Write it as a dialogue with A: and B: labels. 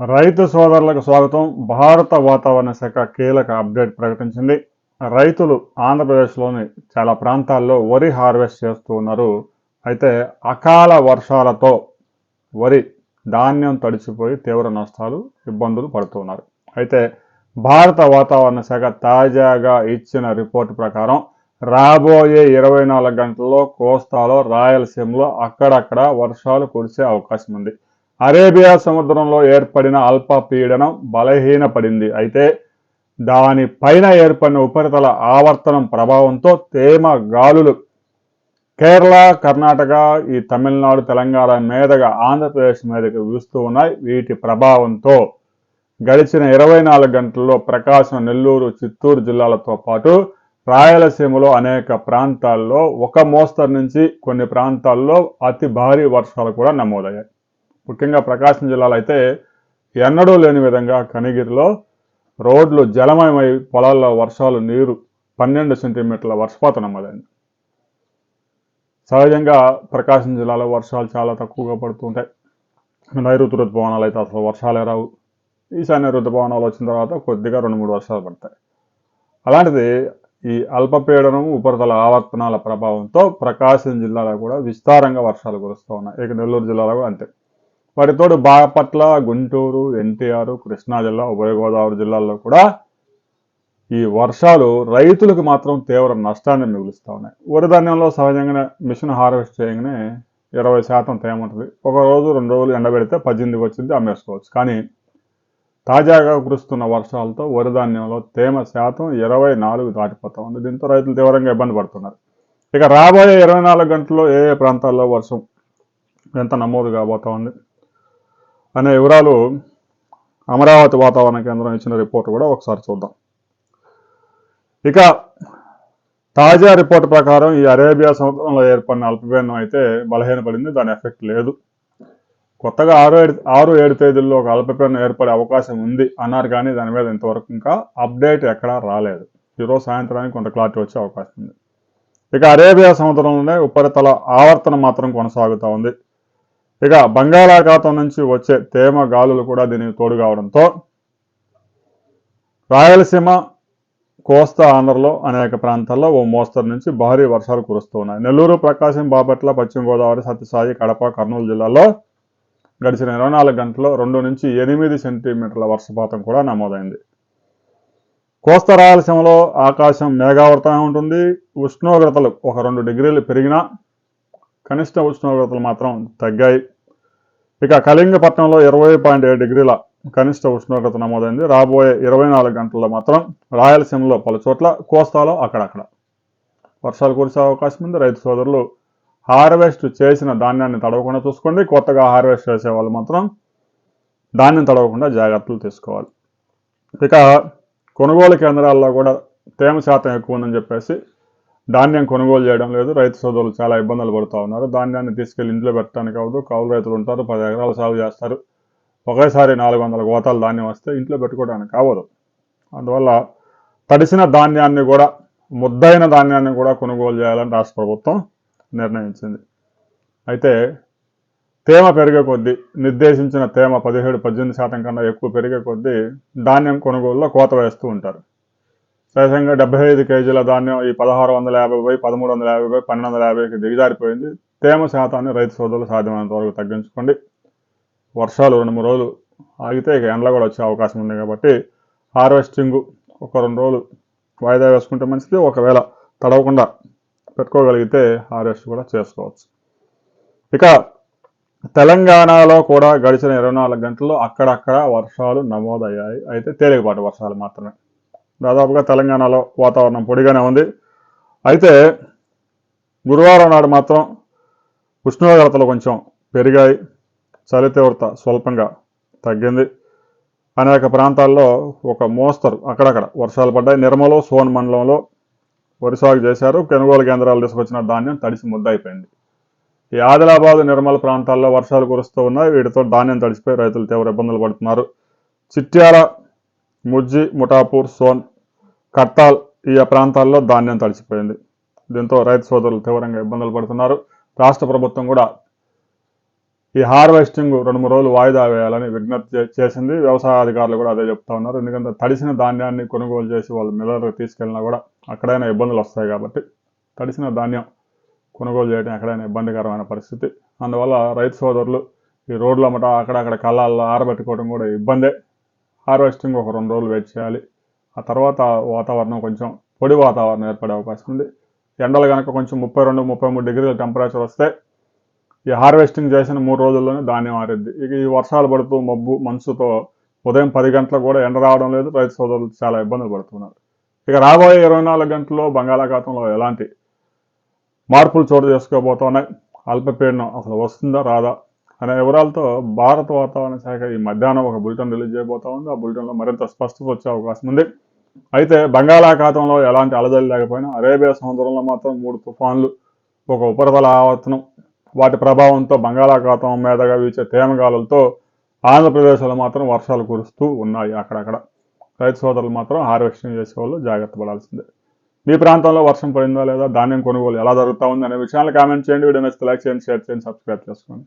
A: రైతు సోదరులకు స్వాగతం. భారత వాతావరణ శాఖ కీలక అప్డేట్ ప్రకటించింది. రైతులు ఆంధ్రప్రదేశ్లోని చాలా ప్రాంతాల్లో వరి హార్వెస్ట్ చేస్తూ ఉన్నారు. అయితే అకాల వర్షాలతో వరి ధాన్యం తడిచిపోయి తీవ్ర నష్టాలు ఇబ్బందులు పడుతున్నారు అయితే భారత వాతావరణ శాఖ తాజాగా ఇచ్చిన రిపోర్టు ప్రకారం రాబోయే ఇరవై నాలుగు గంటల్లో కోస్తాలో రాయలసీమలో అక్కడక్కడ వర్షాలు కురిసే అవకాశం ఉంది. అరేబియా సముద్రంలో ఏర్పడిన అల్పపీడనం బలహీనపడింది. అయితే దాని పైన ఏర్పడిన ఉపరితల ఆవర్తనం ప్రభావంతో తేమ గాలులు కేరళ కర్ణాటక ఈ తమిళనాడు తెలంగాణ మీదుగా ఆంధ్రప్రదేశ్ మీదకి వీస్తూ ఉన్నాయి. వీటి ప్రభావంతో గడిచిన ఇరవై నాలుగు గంటల్లో ప్రకాశం నెల్లూరు చిత్తూరు జిల్లాలతో పాటు రాయలసీమలో అనేక ప్రాంతాల్లో ఒక మోస్తరు నుంచి కొన్ని ప్రాంతాల్లో అతి భారీ వర్షాలు కూడా నమోదయ్యాయి. ముఖ్యంగా ప్రకాశం జిల్లాలో అయితే ఎన్నడూ లేని విధంగా కనిగిరిలో రోడ్లు జలమయమై పొలాల్లో వర్షాలు నీరు పన్నెండు సెంటీమీటర్ల వర్షపాతం నమ్మదండి సహజంగా ప్రకాశం జిల్లాలో వర్షాలు చాలా తక్కువగా పడుతుంటాయి నైరుతి ఋతుపవనాలు అయితే అసలు వర్షాలే రావు. ఈశాన్య ఋతుపవనాలు వచ్చిన తర్వాత కొద్దిగా రెండు మూడు వర్షాలు పడతాయి. అలాంటిది ఈ అల్పపీడనం ఉపరితల ఆవర్తనాల ప్రభావంతో ప్రకాశం జిల్లాలో కూడా విస్తారంగా వర్షాలు కురుస్తూ ఉన్నాయి. ఇక నెల్లూరు జిల్లాలో కూడా అంతే. వాటితోడు బాపట్ల గుంటూరు ఎన్టీఆర్ కృష్ణా జిల్లా ఉభయ గోదావరి జిల్లాల్లో కూడా ఈ వర్షాలు రైతులకు మాత్రం తీవ్ర నష్టాన్ని మిగులుస్తూ ఉన్నాయి. వరి ధాన్యంలో సహజంగానే మిషన్ హార్వెస్ట్ చేయగానే ఇరవై శాతం తేమ ఉంటుంది. ఒక రోజు రెండు రోజులు ఎండబెడితే పద్దెనిమిది వచ్చింది అమ్మేసుకోవచ్చు. కానీ తాజాగా కురుస్తున్న వర్షాలతో వరి ధాన్యంలో తేమ శాతం ఇరవై నాలుగు దాటిపోతా ఉంది. దీంతో రైతులు తీవ్రంగా ఇబ్బంది పడుతున్నారు. ఇక రాబోయే ఇరవై నాలుగు గంటల్లో ఏ ఏ ప్రాంతాల్లో వర్షం ఎంత నమోదు కాబోతా ఉంది? అనే వివరాలు అమరావతి వాతావరణ కేంద్రం ఇచ్చిన రిపోర్ట్ కూడా ఒకసారి చూద్దాం. ఇక తాజా రిపోర్ట్ ప్రకారం ఈ అరేబియా సముద్రంలో ఏర్పడిన అల్పపీడనం అయితే బలహీనపడింది దాని ఎఫెక్ట్ లేదు. కొత్తగా ఆరు ఏడు ఆరు ఏడు తేదీల్లో ఒక అల్పపీడనం ఏర్పడే అవకాశం ఉంది అన్నారు కానీ దాని మీద ఇంతవరకు ఇంకా అప్డేట్ ఎక్కడా రాలేదు. ఈరోజు సాయంత్రానికి కొంత క్లారిటీ వచ్చే అవకాశం ఉంది. ఇక అరేబియా సముద్రంలోనే ఉపరితల ఆవర్తనం మాత్రం కొనసాగుతూ ఉంది. ఇక బంగాళాఖాతం నుంచి వచ్చే తేమ గాలులు కూడా దీనికి తోడు కావడంతో రాయలసీమ కోస్తా ఆంధ్రలో అనేక ప్రాంతాల్లో ఓ మోస్తరు నుంచి భారీ వర్షాలు కురుస్తూ ఉన్నాయి. నెల్లూరు ప్రకాశం బాపట్ల పశ్చిమ గోదావరి సత్యసాయి కడప కర్నూలు జిల్లాలో గడిచిన ఇరవై నాలుగు గంటల్లో రెండు నుంచి ఎనిమిది సెంటీమీటర్ల వర్షపాతం కూడా నమోదైంది. కోస్తా రాయలసీమలో ఆకాశం మేఘావృతంగా ఉంటుంది. ఉష్ణోగ్రతలు ఒక రెండు డిగ్రీలు పెరిగినా కనిష్ట ఉష్ణోగ్రతలు మాత్రం తగ్గాయి. ఇక కళింగపట్నంలో ఇరవై పాయింట్ ఏడు డిగ్రీల కనిష్ట ఉష్ణోగ్రత నమోదైంది. రాబోయే ఇరవై నాలుగు గంటల్లో మాత్రం రాయలసీమలో పలు చోట్ల కోస్తాలో అక్కడక్కడ. వర్షాలు కురిసే అవకాశం ఉంది. రైతు సోదరులు హార్వెస్ట్ చేసిన ధాన్యాన్ని తడవకుండా చూసుకోండి. కొత్తగా హార్వెస్ట్ చేసే వాళ్ళు మాత్రం ధాన్యం తడవకుండా జాగ్రత్తలు తీసుకోవాలి. ఇక కొనుగోలు కేంద్రాల్లో కూడా తేమ శాతం ఎక్కువ ఉందని చెప్పేసి ధాన్యం కొనుగోలు చేయడం లేదు. రైతు సోదరులు చాలా ఇబ్బందులు పడుతూ ఉన్నారు. ధాన్యాన్ని తీసుకెళ్ళి ఇంట్లో పెట్టడానికి అవ్వదు కౌలు రైతులు ఉంటారు. పది ఎకరాలు సాగు చేస్తారు. ఒకేసారి నాలుగు వందల గోతాలు ధాన్యం వస్తే ఇంట్లో పెట్టుకోవడానికి అవ్వదు. అందువల్ల తడిసిన ధాన్యాన్ని కూడా ముద్దైన ధాన్యాన్ని కూడా కొనుగోలు చేయాలని రాష్ట్ర ప్రభుత్వం నిర్ణయించింది. అయితే తేమ పెరిగే కొద్దీ నిర్దేశించిన తేమ పదిహేడు పద్దెనిమిది శాతం కన్నా ఎక్కువ పెరిగే కొద్దీ ధాన్యం కొనుగోలులో కోత వేస్తూ ఉంటారు. సహజంగా డెబ్బై ఐదు కేజీల ధాన్యం ఈ పదహారు వందల యాభై పోయి పదమూడు వందల యాభై పోయి పన్నెండు వందల యాభైకి దిగజారిపోయింది. తేమ శాతాన్ని రైతు సోదరులు సాధ్యమైనంత వరకు తగ్గించుకోండి. వర్షాలు రెండు మూడు రోజులు ఆగితే ఇక ఎండలు కూడా వచ్చే అవకాశం ఉంది కాబట్టి హార్వెస్టింగ్ ఒక రెండు రోజులు వాయిదా వేసుకుంటే మంచిది. ఒకవేళ తడవకుండా పెట్టుకోగలిగితే హార్వెస్ట్ కూడా చేసుకోవచ్చు. ఇక తెలంగాణలో కూడా గడిచిన ఇరవై నాలుగు గంటల్లో అక్కడక్కడ వర్షాలు నమోదయ్యాయి. అయితే తేలికపాటి వర్షాలు మాత్రమే. దాదాపుగా తెలంగాణలో వాతావరణం పొడిగానే ఉంది. అయితే గురువారం నాడు మాత్రం ఉష్ణోగ్రతలు కొంచెం పెరిగాయి. చలి తీవ్రత స్వల్పంగా తగ్గింది. అనేక ప్రాంతాల్లో ఒక మోస్తరు అక్కడక్కడ వర్షాలు పడ్డాయి. నిర్మలో సోన్ మండలంలో వరి సాగు చేశారు. కొనుగోలు కేంద్రాలు తీసుకొచ్చిన ధాన్యం తడిసి ముద్దయిపోయింది. ఈ ఆదిలాబాద్ నిర్మల్ ప్రాంతాల్లో వర్షాలు కురుస్తూ ఉన్నాయి. వీటితో ధాన్యం తడిసిపోయి రైతులు తీవ్ర ఇబ్బందులు పడుతున్నారు. చిట్యాల ముజ్జి ముఠాపూర్ సోన్ కట్టాల్ ఈ ప్రాంతాల్లో ధాన్యం తడిసిపోయింది. దీంతో రైతు సోదరులు తీవ్రంగా ఇబ్బందులు పడుతున్నారు. రాష్ట్ర ప్రభుత్వం కూడా ఈ హార్వెస్టింగ్ రెండు మూడు రోజులు వాయిదా వేయాలని విజ్ఞప్తి చేసింది. వ్యవసాయ అధికారులు కూడా అదే చెప్తా ఉన్నారు. ఎందుకంటే తడిసిన ధాన్యాన్ని కొనుగోలు చేసి వాళ్ళు మిల్లర్కి తీసుకెళ్ళినా కూడా అక్కడైనా ఇబ్బందులు వస్తాయి కాబట్టి తడిసిన ధాన్యం కొనుగోలు చేయడం ఎక్కడైనా ఇబ్బందికరమైన పరిస్థితి. అందువల్ల రైతు సోదరులు ఈ రోడ్ల మట అక్కడక్కడ కళ్ళాల్లో ఆరబెట్టుకోవడం కూడా ఇబ్బందే. హార్వెస్టింగ్ ఒక రెండు రోజులు వెయిట్ చేయాలి. ఆ తర్వాత వాతావరణం కొంచెం పొడి వాతావరణం ఏర్పడే అవకాశం ఉంది. ఎండలు కనుక కొంచెం ముప్పై రెండు ముప్పై మూడు డిగ్రీల టెంపరేచర్ వస్తే ఈ హార్వెస్టింగ్ చేసిన మూడు రోజుల్లోనే ధాన్యం ఆరిద్ది. ఇక ఈ వర్షాలు పడుతూ మబ్బు మనసుతో ఉదయం పది గంటలకు కూడా ఎండ రావడం లేదు. రైతు సోదరులు చాలా ఇబ్బందులు పడుతున్నారు. ఇక రాబోయే ఇరవై నాలుగు గంటల్లో బంగాళాఖాతంలో ఎలాంటి మార్పులు చోటు చేసుకోబోతున్నాయి? అల్పపీడనం అసలు వస్తుందా రాదా? అనే వివరాలతో భారత వాతావరణ శాఖ ఈ మధ్యాహ్నం ఒక బులెటిన్ రిలీజ్ చేయబోతా ఉంది. ఆ బులెటిన్లో మరింత స్పష్టత వచ్చే అవకాశం ఉంది. అయితే బంగాళాఖాతంలో ఎలాంటి అలజడి లేకపోయినా అరేబియా సముద్రంలో మాత్రం మూడు తుఫాన్లు ఒక ఉపరితల ఆవర్తనం వాటి ప్రభావంతో బంగాళాఖాతం మీదగా వీచే తేమగాలులతో ఆంధ్రప్రదేశ్లో మాత్రం వర్షాలు కురుస్తూ ఉన్నాయి అక్కడక్కడ. రైతు సోదరులు మాత్రం హార్వెస్టింగ్ చేసే వాళ్ళు జాగ్రత్త పడాల్సిందే. మీ ప్రాంతంలో వర్షం పడిందా లేదా ధాన్యం కొనుగోలు ఎలా జరుగుతూ ఉంది అనే విషయాలు కామెంట్ చేయండి. వీడియో నచ్చితే లైక్ చేయండి షేర్ చేయండి సబ్స్క్రైబ్ చేసుకోండి.